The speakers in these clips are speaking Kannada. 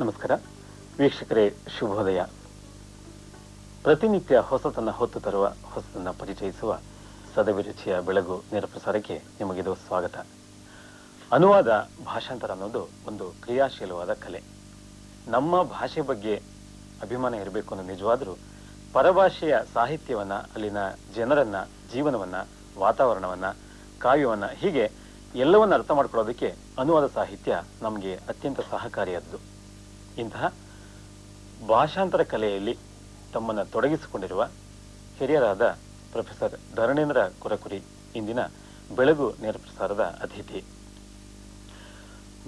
ನಮಸ್ಕಾರ. ವೀಕ್ಷಕರೇ, ಶುಭೋದಯ. ಪ್ರತಿನಿತ್ಯ ಹೊಸತನ್ನ ಹೊತ್ತು ತರುವ, ಹೊಸತನ್ನ ಪರಿಚಯಿಸುವ ಸದಭಿರುಚಿಯ ಬೆಳಗು ನೇರ ಪ್ರಸಾರಕ್ಕೆ ನಿಮಗಿದು ಸ್ವಾಗತ. ಅನುವಾದ ಭಾಷಾಂತರ ಅನ್ನೋದು ಒಂದು ಕ್ರಿಯಾಶೀಲವಾದ ಕಲೆ. ನಮ್ಮ ಭಾಷೆ ಬಗ್ಗೆ ಅಭಿಮಾನ ಇರಬೇಕು ಅನ್ನೋ ನಿಜವಾದರೂ ಪರಭಾಷೆಯ ಸಾಹಿತ್ಯವನ್ನ, ಅಲ್ಲಿನ ಜನರನ್ನ, ಜೀವನವನ್ನ, ವಾತಾವರಣವನ್ನ, ಕಾವ್ಯವನ್ನ ಹೀಗೆ ಎಲ್ಲವನ್ನ ಅರ್ಥ ಮಾಡ್ಕೊಳ್ಳೋದಕ್ಕೆ ಅನುವಾದ ಸಾಹಿತ್ಯ ನಮಗೆ ಅತ್ಯಂತ ಸಹಕಾರಿಯಾದ್ದು ಇಂತಹ ಭಾಷಾಂತರ ಕಲೆಯಲ್ಲಿ ತಮ್ಮನ್ನು ತೊಡಗಿಸಿಕೊಂಡಿರುವ ಹಿರಿಯರಾದ ಪ್ರೊಫೆಸರ್ ಧರಣೇಂದ್ರ ಕುರಕುರಿ ಇಂದಿನ ಬೆಳಗು ನೇರ ಪ್ರಸಾರದ ಅತಿಥಿ.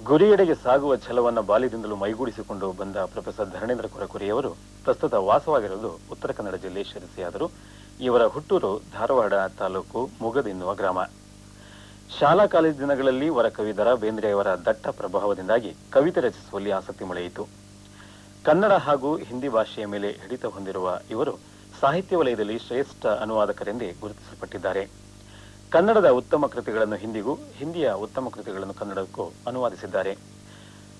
ಗುರಿಯೆಡೆಗೆ ಸಾಗುವ ಛಲವನ್ನು ಬಾಲ್ಯದಿಂದಲೂ ಮೈಗೂಡಿಸಿಕೊಂಡು ಬಂದ ಪ್ರೊಫೆಸರ್ ಧರಣೇಂದ್ರ ಕುರಕುರಿಯವರು ಪ್ರಸ್ತುತ ವಾಸವಾಗಿರುವುದು ಉತ್ತರ ಕನ್ನಡ ಜಿಲ್ಲೆ ಶಿರಸಿಯಾದರು. ಇವರ ಹುಟ್ಟೂರು ಧಾರವಾಡ ತಾಲೂಕು ಮುಗದೆನ್ನುವ ಗ್ರಾಮ. ಶಾಲಾ ಕಾಲೇಜು ದಿನಗಳಲ್ಲಿ ವರಕವಿದರ ಬೇಂದ್ರೆಯವರ ದಟ್ಟ ಪ್ರಭಾವದಿಂದಾಗಿ ಕವಿತೆ ರಚಿಸುವಲ್ಲಿ ಆಸಕ್ತಿ ಮೊಳೆಯಿತು. ಕನ್ನಡ ಹಾಗೂ ಹಿಂದಿ ಭಾಷೆಯ ಮೇಲೆ ಹಿಡಿತ ಹೊಂದಿರುವ ಇವರು ಸಾಹಿತ್ಯ ವಲಯದಲ್ಲಿ ಶ್ರೇಷ್ಠ ಅನುವಾದಕರೆಂದೇ ಗುರುತಿಸಲ್ಪಟ್ಟಿದ್ದಾರೆ. ಕನ್ನಡದ ಉತ್ತಮ ಕೃತಿಗಳನ್ನು ಹಿಂದಿಗೂ, ಹಿಂದಿಯ ಉತ್ತಮ ಕೃತಿಗಳನ್ನು ಕನ್ನಡಕ್ಕೂ ಅನುವಾದಿಸಿದ್ದಾರೆ.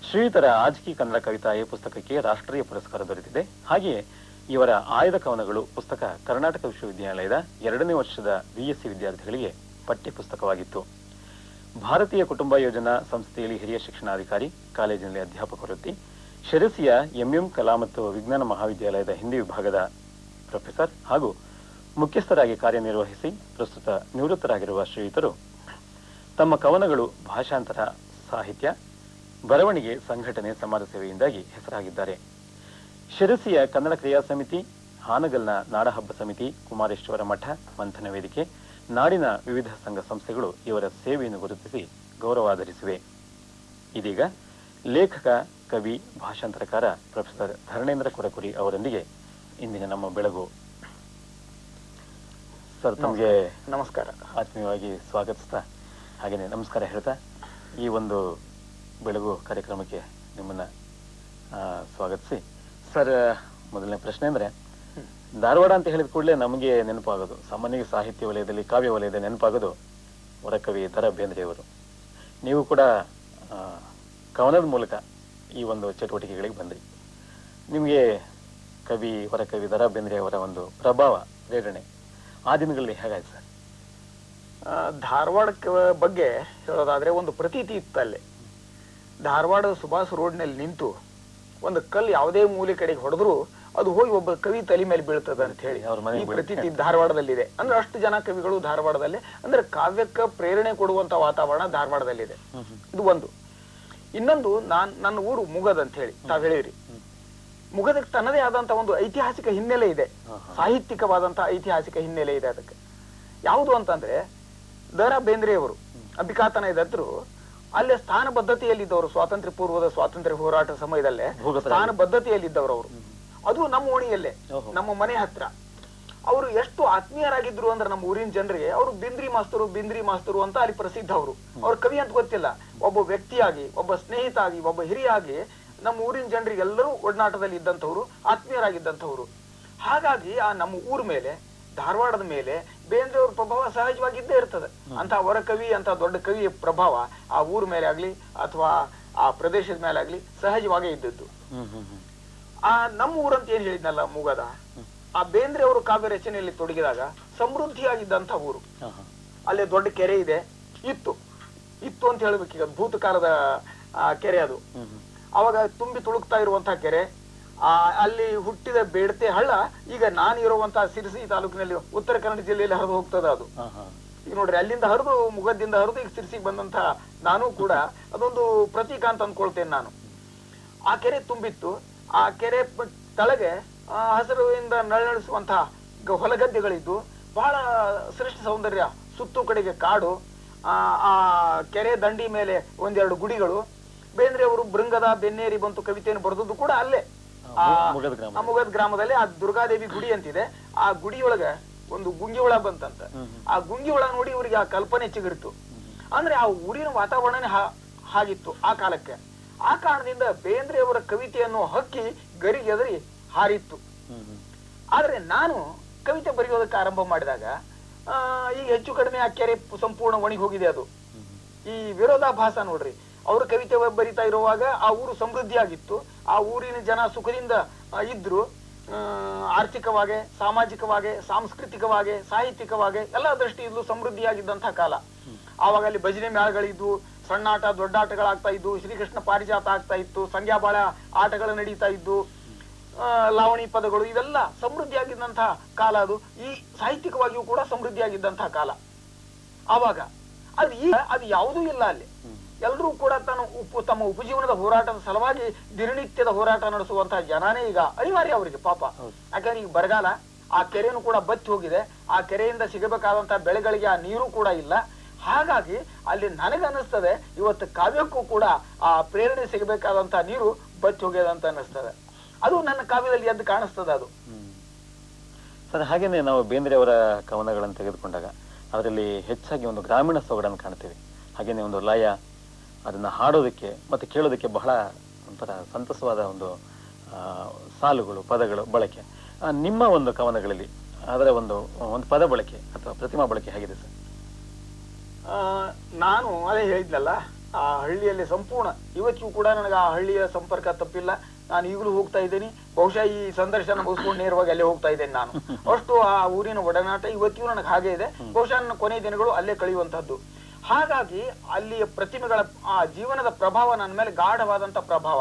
ಶ್ರೀಯುತರ ಆಜ್ಕಿ ಕನ್ನಡ ಕವಿತಾ ಕವಿತಾಯ ಪುಸ್ತಕಕ್ಕೆ ರಾಷ್ಟ್ರೀಯ ಪುರಸ್ಕಾರ ದೊರೆತಿದೆ. ಹಾಗೆಯೇ ಇವರ ಆಯ್ದ ಕವನಗಳು ಪುಸ್ತಕ ಕರ್ನಾಟಕ ವಿಶ್ವವಿದ್ಯಾಲಯದ ಎರಡನೇ ವರ್ಷದ ಬಿಎಸ್ಸಿ ವಿದ್ಯಾರ್ಥಿಗಳಿಗೆ ಪಠ್ಯ ಪುಸ್ತಕವಾಗಿತ್ತು ಭಾರತೀಯ ಕುಟುಂಬ ಯೋಜನಾ ಸಂಸ್ಥೆಯಲ್ಲಿ ಹಿರಿಯ ಶಿಕ್ಷಣಾಧಿಕಾರಿ, ಕಾಲೇಜಿನಲ್ಲಿ ಅಧ್ಯಾಪಕ ವೃತ್ತಿ ಶಿರಸಿಯ ಎಂಎಂ ಕಲಾ ಮತ್ತು ವಿಜ್ಞಾನ ಮಹಾವಿದ್ಯಾಲಯದ ಹಿಂದಿ ವಿಭಾಗದ ಪ್ರೊಫೆಸರ್ ಹಾಗೂ ಮುಖ್ಯಸ್ಥರಾಗಿ ಕಾರ್ಯನಿರ್ವಹಿಸಿ ಪ್ರಸ್ತುತ ನಿವೃತ್ತರಾಗಿರುವ ಶ್ರೀಯುತರು ತಮ್ಮ ಕವನಗಳು ಭಾಷಾಂತರ, ಸಾಹಿತ್ಯ, ಬರವಣಿಗೆ, ಸಂಘಟನೆ, ಸಮಾಜ ಸೇವೆಯಿಂದಾಗಿ ಹೆಸರಾಗಿದ್ದಾರೆ. ಶಿರಸಿಯ ಕನ್ನಡ ಕ್ರಿಯಾ ಸಮಿತಿ, ಹಾನಗಲ್ನ ನಾಡಹಬ್ಬ ಸಮಿತಿ, ಕುಮಾರೇಶ್ವರ ಮಠ, ಮಂಥನ ವೇದಿಕೆ, ನಾಡಿನ ವಿವಿಧ ಸಂಘ ಸಂಸ್ಥೆಗಳು ಇವರ ಸೇವೆಯನ್ನು ಗುರುತಿಸಿ ಗೌರವಾಧರಿಸಿವೆ. ಇದೀಗ ಲೇಖಕ ಕವಿ ಭಾಷಾಂತರಕಾರ ಪ್ರೊಫೆಸರ್ ಧರಣೇಂದ್ರ ಕುರಕುರಿ ಅವರೊಂದಿಗೆ ಇಂದಿನ ನಮ್ಮ ಬೆಳಗು. ಸರ್ ತಮಗೆ ನಮಸ್ಕಾರ. ಆತ್ಮೀಯವಾಗಿ ಸ್ವಾಗತಿಸ್ತಾ ಹಾಗೆಯೇ ನಮಸ್ಕಾರ ಹೇಳ್ತಾ ಈ ಒಂದು ಬೆಳಗು ಕಾರ್ಯಕ್ರಮಕ್ಕೆ ನಿಮ್ಮನ್ನ ಸ್ವಾಗತಿಸಿ. ಸರ್ ಮೊದಲನೇ ಪ್ರಶ್ನೆ ಅಂದ್ರೆ ಧಾರವಾಡ ಅಂತ ಹೇಳಿದ ಕೂಡಲೇ ನಮಗೆ ನೆನಪಾಗೋದು. ಸಾಮಾನ್ಯವಾಗಿ ಸಾಹಿತ್ಯ ವಲಯದಲ್ಲಿ ಕಾವ್ಯ ವಲಯದಲ್ಲಿ ನೆನಪಾಗೋದು ವರಕವಿ ದರ ಬೇಂದ್ರೆಯವರು ನೀವು ಕೂಡ ಕವನದ ಮೂಲಕ ಈ ಒಂದು ಚಟುವಟಿಕೆಗಳಿಗೆ ಬಂದ್ರಿ. ನಿಮಗೆ ಕವಿ ಹೊರ ಕವಿ ದರ ಬೇಂದ್ರೆ ಅವರ ಒಂದು ಪ್ರಭಾವ ಪ್ರೇರಣೆ ಆ ದಿನಗಳಲ್ಲಿ ಹೇಗಾಯ್ತು ಸರ್? ಆ, ಧಾರವಾಡಕ್ಕೆ ಬಗ್ಗೆ ಹೇಳೋದಾದ್ರೆ ಒಂದು ಪ್ರತೀತಿ ಇತ್ತು ಅಲ್ಲಿ. ಧಾರವಾಡ ಸುಭಾಷ್ ರೋಡ್ನಲ್ಲಿ ನಿಂತು ಒಂದು ಕಲ್ಲು ಯಾವುದೇ ಮೂಲೆ ಕಡೆಗೆ ಹೊಡೆದ್ರು ಅದು ಹೋಗಿ ಒಬ್ಬ ಕವಿ ತಲೆ ಮೇಲೆ ಬೀಳ್ತದ ಅಂತ ಹೇಳಿ. ಈ ಪ್ರತೀತಿ ಧಾರವಾಡದಲ್ಲಿದೆ. ಅಂದ್ರೆ ಅಷ್ಟು ಜನ ಕವಿಗಳು ಧಾರವಾಡದಲ್ಲಿ ಅಂದ್ರೆ ಕಾವ್ಯಕ್ಕೆ ಪ್ರೇರಣೆ ಕೊಡುವಂತ ವಾತಾವರಣ ಧಾರವಾಡದಲ್ಲಿದೆ. ಇದು ಒಂದು. ಇನ್ನೊಂದು ನಾನ್ ನನ್ನ ಊರು ಮುಗದ್ ಅಂತ ಹೇಳಿ ತಾವ್ ಹೇಳಿರಿ. ಮುಗದಕ್ಕೆ ತನ್ನದೇ ಆದಂತ ಒಂದು ಐತಿಹಾಸಿಕ ಹಿನ್ನೆಲೆ ಇದೆ. ಸಾಹಿತ್ಯಿಕವಾದಂತ ಐತಿಹಾಸಿಕ ಹಿನ್ನೆಲೆ ಇದೆ ಅದಕ್ಕೆ. ಯಾವುದು ಅಂತಂದ್ರೆ ದ ರಾ ಬೇಂದ್ರೆಯವರು ಅಭಿಕಾತನ ಇದ್ರು ಅಲ್ಲೇ ಸ್ಥಾನ ಬದ್ಧತೆಯಲ್ಲಿದ್ದವರು ಸ್ವಾತಂತ್ರ್ಯ ಪೂರ್ವದ ಸ್ವಾತಂತ್ರ್ಯ ಹೋರಾಟ ಸಮಯದಲ್ಲೇ. ಸ್ಥಾನ ಬದ್ಧತೆಯಲ್ಲಿದ್ದವರು ಅವರು. ಅದು ನಮ್ಮ ಓಣಿಯಲ್ಲೇ ನಮ್ಮ ಮನೆ ಹತ್ರ. ಅವರು ಎಷ್ಟು ಆತ್ಮೀಯರಾಗಿದ್ರು ಅಂದ್ರೆ ನಮ್ಮ ಊರಿನ ಜನರಿಗೆ ಅವರು ಬಿಂದ್ರಿ ಮಾಸ್ತರು ಬಿಂದ್ರಿ ಮಾಸ್ತರು ಅಂತ ಅಲ್ಲಿ ಪ್ರಸಿದ್ಧ ಅವರು. ಅವ್ರ ಕವಿ ಅಂತ ಗೊತ್ತಿಲ್ಲ. ಒಬ್ಬ ವ್ಯಕ್ತಿಯಾಗಿ ಒಬ್ಬ ಸ್ನೇಹಿತ ಆಗಿ ಒಬ್ಬ ಹಿರಿಯಾಗಿ ನಮ್ಮ ಊರಿನ ಜನರಿಗೆ ಎಲ್ಲರೂ ಒಡನಾಟದಲ್ಲಿ ಇದ್ದಂಥವ್ರು ಆತ್ಮೀಯರಾಗಿದ್ದಂಥವ್ರು. ಹಾಗಾಗಿ ಆ ನಮ್ಮ ಊರ ಮೇಲೆ ಧಾರವಾಡದ ಮೇಲೆ ಬೇಂದ್ರೆಯವ್ರ ಪ್ರಭಾವ ಸಹಜವಾಗಿದ್ದೇ ಇರ್ತದೆ. ಅಂತ ಅವರ ಕವಿ ಅಂತ ದೊಡ್ಡ ಕವಿಯ ಪ್ರಭಾವ ಆ ಊರ ಮೇಲೆ ಆಗ್ಲಿ ಅಥವಾ ಆ ಪ್ರದೇಶದ ಮೇಲೆ ಆಗ್ಲಿ ಸಹಜವಾಗೇ ಇದ್ದದ್ದು. ಆ ನಮ್ಮ ಊರಂತ ಏನ್ ಹೇಳಿದ್ನಲ್ಲ ಮುಗದ? ಆ ಬೇಂದ್ರೆ ಅವರು ಕಾವ್ಯ ರಚನೆಯಲ್ಲಿ ತೊಡಗಿದಾಗ ಸಮೃದ್ಧಿಯಾಗಿದ್ದಂತ ಊರು. ಅಲ್ಲಿ ದೊಡ್ಡ ಕೆರೆ ಇದೆ. ಇತ್ತು. ಇತ್ತು ಅಂತ ಹೇಳ್ಬೇಕೀಗ ಭೂತಕಾಲದ ಆ, ಕೆರೆ ಅದು. ಅವಾಗ ತುಂಬಿ ತುಳುಕ್ತಾ ಇರುವಂತಹ ಕೆರೆ. ಆ ಅಲ್ಲಿ ಹುಟ್ಟಿದ ಬೇಡತೆ ಹಳ್ಳ ಈಗ ನಾನು ಇರುವಂತಹ ಸಿರ್ಸಿ ತಾಲೂಕಿನಲ್ಲಿ ಉತ್ತರ ಕನ್ನಡ ಜಿಲ್ಲೆಯಲ್ಲಿ ಹರಿದು ಹೋಗ್ತದ ಅದು. ಈಗ ನೋಡ್ರಿ ಅಲ್ಲಿಂದ ಹರಿದು ಮುಗದಿಂದ ಹರಿದು ಈಗ ಸಿರ್ಸಿಗೆ ಬಂದಂತ ನಾನು ಕೂಡ ಅದೊಂದು ಪ್ರತೀಕ ಅಂತ ಅಂದ್ಕೊಳ್ತೇನೆ ನಾನು. ಆ ಕೆರೆ ತುಂಬಿತ್ತು. ಆ ಕೆರೆ ತಳಗೆ ಹಸಿರುವಿಂದ ನಳನಳಿಸುವಂತಹ ಹೊಲಗದ್ದೆಗಳಿದ್ದು ಬಹಳ ಶ್ರೇಷ್ಠ ಸೌಂದರ್ಯ ಸುತ್ತು ಕಡೆಗೆ ಕಾಡು ಆ ಆ ಕೆರೆ ದಂಡಿ ಮೇಲೆ ಒಂದೆರಡು ಗುಡಿಗಳು. ಬೇಂದ್ರೆ ಅವರು ಬೃಂಗದ ಬೆನ್ನೇರಿ ಬಂತು ಕವಿತೆಯನ್ನು ಬರೆದದ್ದು ಕೂಡ ಅಲ್ಲೇ. ಆ, ಮುಗದ ಗ್ರಾಮದಲ್ಲಿ ಆ ದುರ್ಗಾದೇವಿ ಗುಡಿ ಅಂತಿದೆ. ಆ ಗುಡಿಯೊಳಗ ಒಂದು ಗುಂಗಿ ಹುಳ ಬಂತಂತ. ಆ ಗುಂಗಿ ಒಳ ನೋಡಿ ಇವರಿಗೆ ಆ ಕಲ್ಪನೆ ಚಿಗುರಿತು. ಅಂದ್ರೆ ಆ ಊರಿನ ವಾತಾವರಣನೇ ಹಾಗಿತ್ತು ಆ ಕಾಲಕ್ಕೆ. ಆ ಕಾರಣದಿಂದ ಬೇಂದ್ರೆ ಅವರ ಕವಿತೆಯನ್ನು ಹಕ್ಕಿ ಗರಿಗೆದರಿ ಹಾರಿತ್ತು. ಆದ್ರೆ ನಾನು ಕವಿತೆ ಬರೆಯೋದಕ್ಕೆ ಆರಂಭ ಮಾಡಿದಾಗ ಆ, ಈಗ ಹೆಚ್ಚು ಕಡಿಮೆ ಆ ಕೆರೆ ಸಂಪೂರ್ಣ ಒಣಗಿ ಹೋಗಿದೆ ಅದು. ಈ ವಿರೋಧಾಭಾಸ ನೋಡ್ರಿ ಅವರು ಕವಿತೆ ಬರಿತಾ ಇರುವಾಗ ಆ ಊರು ಸಮೃದ್ಧಿಯಾಗಿತ್ತು. ಆ ಊರಿನ ಜನ ಸುಖದಿಂದ ಇದ್ರು. ಆರ್ಥಿಕವಾಗಿ ಸಾಮಾಜಿಕವಾಗಿ ಸಾಂಸ್ಕೃತಿಕವಾಗಿ ಸಾಹಿತ್ಯಿಕವಾಗಿ ಎಲ್ಲ ದೃಷ್ಟಿಯಿಂದಲೂ ಸಮೃದ್ಧಿಯಾಗಿದ್ದಂತಹ ಕಾಲ. ಆವಾಗ ಅಲ್ಲಿ ಭಜನೆ ಮೇಳಗಳಿದ್ವು ಸಣ್ಣಾಟ ದೊಡ್ಡಾಟಗಳಾಗ್ತಾ ಇದ್ವು ಶ್ರೀಕೃಷ್ಣ ಪಾರಿಜಾತ ಆಗ್ತಾ ಇತ್ತು ಸಂಧ್ಯಾಬಾಳ ಆಟಗಳು ನಡೀತಾ ಇದ್ದು ಆ, ಲಾವಣಿ ಪದಗಳು ಇವೆಲ್ಲ ಸಮೃದ್ಧಿಯಾಗಿದ್ದಂತಹ ಕಾಲ ಅದು. ಈ ಸಾಹಿತ್ಯಿಕವಾಗಿಯೂ ಕೂಡ ಸಮೃದ್ಧಿಯಾಗಿದ್ದಂತಹ ಕಾಲ. ಆವಾಗ ಅದು ಈಗ ಅದು ಯಾವುದೂ ಇಲ್ಲ ಅಲ್ಲಿ. ಎಲ್ಲರೂ ಕೂಡ ತನ್ನ ಉಪ ತಮ್ಮ ಉಪಜೀವನದ ಹೋರಾಟದ ಸಲುವಾಗಿ ದಿನನಿತ್ಯದ ಹೋರಾಟ ನಡೆಸುವಂತಹ ಜನನೇ ಈಗ ಅನಿವಾರ್ಯ ಅವರಿಗೆ ಪಾಪ. ಯಾಕಂದ್ರೆ ಈಗ ಬರಗಾಲ ಆ ಕೆರೆಯನ್ನು ಕೂಡ ಬತ್ತಿ ಹೋಗಿದೆ. ಆ ಕೆರೆಯಿಂದ ಸಿಗಬೇಕಾದಂತಹ ಬೆಳೆಗಳಿಗೆ ಆ ನೀರು ಕೂಡ ಇಲ್ಲ. ಹಾಗಾಗಿ ಅಲ್ಲಿ ನನಗನ್ನಿಸ್ತದೆ ಇವತ್ತು ಕಾವ್ಯಕ್ಕೂ ಕೂಡ ಆ ಪ್ರೇರಣೆ ಸಿಗಬೇಕಾದಂತಹ ನೀರು ಬತ್ತಿ ಹೋಗ್ಯದ ಅಂತ ಅನಿಸ್ತದೆ ಅದು ನನ್ನ ಕಾವ್ಯದಲ್ಲಿ ಎದ್ದು ಕಾಣಿಸ್ತದ ಅದು. ಸರ್ ಹಾಗೇನೆ ನಾವು ಬೇಂದ್ರೆ ಅವರ ಕವನಗಳನ್ನು ತೆಗೆದುಕೊಂಡಾಗ ಅದರಲ್ಲಿ ಹೆಚ್ಚಾಗಿ ಒಂದು ಗ್ರಾಮೀಣ ಸೊಗಡನ್ನು ಕಾಣ್ತೀವಿ. ಹಾಗೇನೆ ಒಂದು ಲಯ ಅದನ್ನ ಹಾಡೋದಕ್ಕೆ ಮತ್ತೆ ಕೇಳೋದಕ್ಕೆ ಬಹಳ ಒಂಥರ ಸಂತಸವಾದ ಒಂದು ಸಾಲುಗಳು ಪದಗಳು ಬಳಕೆ. ನಿಮ್ಮ ಒಂದು ಕವನಗಳಲ್ಲಿ ಅದರ ಒಂದು ಒಂದು ಪದ ಬಳಕೆ ಅಥವಾ ಪ್ರತಿಮಾ ಬಳಕೆ ಹೇಗಿದೆ ಸರ್? ನಾನು ಅದೇ ಹೇಳಿದ್ನಲ್ಲ ಆ ಹಳ್ಳಿಯಲ್ಲಿ ಸಂಪೂರ್ಣ ಇವತ್ತಿಗೂ ಕೂಡ ನನಗೆ ಆ ಹಳ್ಳಿಯ ಸಂಪರ್ಕ ತಪ್ಪಿಲ್ಲ. ನಾನು ಈಗಲೂ ಹೋಗ್ತಾ ಇದ್ದೀನಿ. ಬಹುಶಃ ಈ ಸಂದರ್ಶನ ಮುಗಿಸ್ಕೊಂಡು ನೇರವಾಗಿ ಅಲ್ಲೇ ಹೋಗ್ತಾ ಇದ್ದೇನೆ ನಾನು. ಅಷ್ಟು ಆ ಊರಿನ ಒಡನಾಟ ಇವತ್ತಿಗೂ ನನಗೆ ಹಾಗೆ ಇದೆ. ಬಹುಶಃ ನನ್ನ ಕೊನೆ ದಿನಗಳು ಅಲ್ಲೇ ಕಳೆಯುವಂತಹದ್ದು ಹಾಗಾಗಿ ಅಲ್ಲಿಯ ಪ್ರತಿಮೆಗಳ ಆ ಜೀವನದ ಪ್ರಭಾವ ನನ್ನ ಮೇಲೆ ಗಾಢವಾದಂತ ಪ್ರಭಾವ.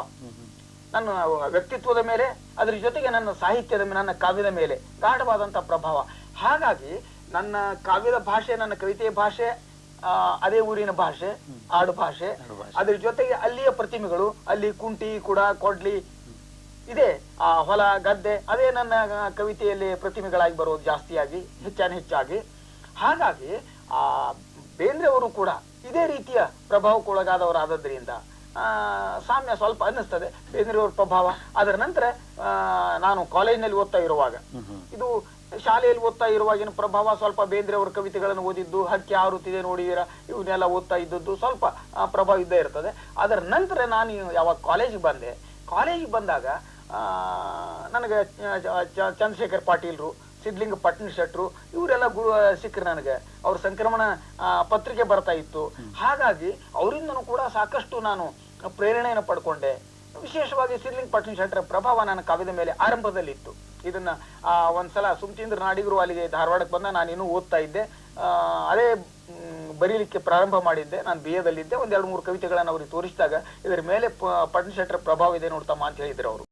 ನನ್ನ ವ್ಯಕ್ತಿತ್ವದ ಮೇಲೆ ಅದ್ರ ಜೊತೆಗೆ ನನ್ನ ಸಾಹಿತ್ಯದ ಮೇಲೆ ನನ್ನ ಕಾವ್ಯದ ಮೇಲೆ ಗಾಢವಾದಂತ ಪ್ರಭಾವ. ಹಾಗಾಗಿ ನನ್ನ ಕಾವ್ಯದ ಭಾಷೆ ನನ್ನ ಕವಿತೆಯ ಭಾಷೆ ಆ, ಅದೇ ಊರಿನ ಭಾಷೆ ಆಡು ಭಾಷೆ. ಅದ್ರ ಜೊತೆಗೆ ಅಲ್ಲಿಯ ಪ್ರತಿಮೆಗಳು ಅಲ್ಲಿ ಕುಂಟಿ ಕುಡ ಕೊಡ್ಲಿ ಇದೆ. ಆ ಹೊಲ ಗದ್ದೆ ಅದೇ ನನ್ನ ಕವಿತೆಯಲ್ಲಿ ಪ್ರತಿಮೆಗಳಾಗಿ ಬರೋದು ಜಾಸ್ತಿಯಾಗಿ ಹೆಚ್ಚಾನ ಹೆಚ್ಚಾಗಿ. ಹಾಗಾಗಿ ಆ ಬೇಂದ್ರೆ ಅವರು ಕೂಡ ಇದೇ ರೀತಿಯ ಪ್ರಭಾವಕ್ಕೊಳಗಾದವರಾದದ್ರಿಂದ ಆ, ಸಾಮ್ಯ ಸ್ವಲ್ಪ ಅನ್ನಿಸ್ತದೆ. ಬೇಂದ್ರೆ ಅವ್ರ ಪ್ರಭಾವ. ಅದರ ನಂತರ ಆ, ನಾನು ಕಾಲೇಜಿನಲ್ಲಿ ಓದ್ತಾ ಇರುವಾಗ ಇದು ಶಾಲೆಯಲ್ಲಿ ಓದ್ತಾ ಇರುವಾಗಿನ ಪ್ರಭಾವ? ಸ್ವಲ್ಪ ಬೇಂದ್ರೆ ಅವರ ಕವಿತೆಗಳನ್ನು ಓದಿದ್ದು ಹಕ್ಕಿ ಹಾರುತ್ತಿದೆ ನೋಡಿದೀರ ಇವನ್ನೆಲ್ಲ ಓದ್ತಾ ಇದ್ದದ್ದು ಸ್ವಲ್ಪ ಪ್ರಭಾವ ಇದ್ದೇ ಇರ್ತದೆ. ಅದರ ನಂತರ ನಾನು ಯಾವಾಗ ಕಾಲೇಜಿಗೆ ಬಂದೆ ಕಾಲೇಜಿಗೆ ಬಂದಾಗ ನನಗೆ ಚಂದ್ರಶೇಖರ್ ಪಾಟೀಲ್ರು ಸಿದ್ಲಿಂಗ ಪಟ್ಟಣ ಶೆಟ್ರು ಇವರೆಲ್ಲ ಗುರು ಸಿಕ್ಕರು ನನಗೆ. ಅವ್ರ ಸಂಕ್ರಮಣ ಪತ್ರಿಕೆ ಬರ್ತಾ ಇತ್ತು. ಹಾಗಾಗಿ ಅವರಿಂದನೂ ಕೂಡ ಸಾಕಷ್ಟು ನಾನು ಪ್ರೇರಣೆಯನ್ನು ಪಡ್ಕೊಂಡೆ. ವಿಶೇಷವಾಗಿ ಸಿದ್ಲಿಂಗ ಪಟ್ಟಣ ಶೆಟ್ಟರ ಪ್ರಭಾವ ನನ್ನ ಕಾವ್ಯದ ಮೇಲೆ ಆರಂಭದಲ್ಲಿ ಇತ್ತು ಇದನ್ನ ಆ, ಒಂದ್ಸಲ ಸುಮಚಂದ್ರ ನಾಡಿಗರು ಅಲ್ಲಿಗೆ ಧಾರವಾಡಕ್ಕೆ ಬಂದ ನಾನು ಇನ್ನೂ ಓದ್ತಾ ಇದ್ದೆ. ಅದೇ ಬರೀಲಿಕ್ಕೆ ಪ್ರಾರಂಭ ಮಾಡಿದ್ದೆ. ನಾನು ಬಿ ಎದಲ್ಲಿದ್ದೆ ಒಂದೆರಡು ಮೂರು ಕವಿತೆಗಳನ್ನು ಅವ್ರಿಗೆ ತೋರಿಸಿದಾಗ ಇದರ ಮೇಲೆ ಪಟ್ಟಣ ಶೆಟ್ಟರ ಪ್ರಭಾವ ಇದೆ ನೋಡ್ತಮ್ಮ ಅಂತ ಹೇಳಿದ್ರು ಅವರು.